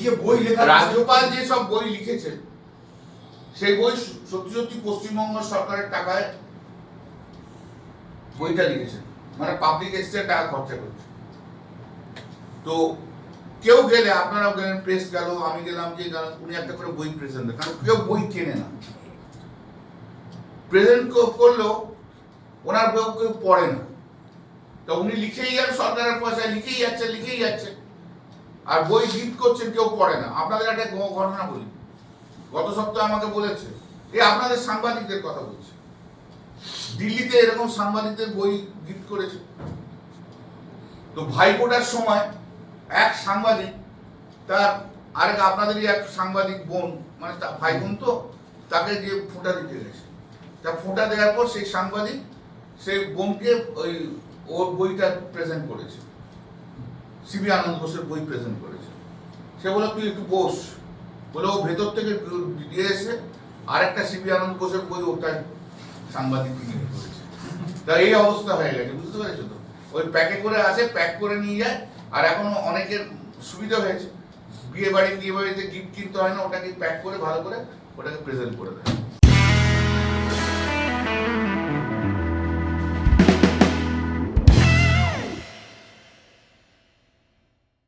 এই যে বই লেখা রাজ্যপাল যে সব বই লিখেছেন সেই বই সত্যি সত্যি পশ্চিমবঙ্গ সরকারের টাকায় বইটা লিখেছেন। মানে পাবলিক এক্সট্রা টাকা খরচা করছে। তো কেউ গেলে আপনারাও গেলেন প্রেস গেল আমি গেলাম যে উনি একটা করে বই প্রেজেন্ট কারণ কেউ বই কেনে না। প্রেজেন্ট করলেও ওনার বই কেউ পড়ে না। তো উনি লিখেই যান সরকারের পয়সায় লিখেই যাচ্ছে লিখেই যাচ্ছে। আর বই গিফট করছেন কেউ পড়ে না। আপনাদের একটা ঘটনা বলি। গত সপ্তাহে আমাকে বলেছে এই আপনাদের সাংবাদিকদের কথা বলছে। দিল্লিতে এরকম সাংবাদিকদের বই গিফট করেছে। তো ভাইফোঁটার সময় এক সাংবাদিক, তার আরেক আপনাদেরই এক সাংবাদিক বোন মানে তা ভাই বোন তো, তাকে যে ফোঁটা দিতে গেছে। তা ফোঁটা দেওয়ার পর সেই সাংবাদিক, সেই বোনকে ওই ওর বইটা প্রেজেন্ট করেছে। সিবি আনন্দ ঘোষের বই প্রেজেন্ট করেছে। সে বলে, তুই একটু বস। বলে, ও ভেতর থেকে দিয়ে এসে আরেকটা সিবি আনন্দ ঘোষের বই ওটা সাংবাদিক করেছে। তা এই অবস্থা হয়ে গেছে, বুঝতে পেরেছ তো? ওই প্যাকে করে আসে, প্যাক করে নিয়ে যায়, আর এখনও অনেকের সুবিধা হয়েছে। বিয়ে বাড়ি বিয়ে বাড়িতে গিফট কিনতে হয় না, ওটাকে প্যাক করে, ভালো করে ওটাকে প্রেজেন্ট করে দেয়।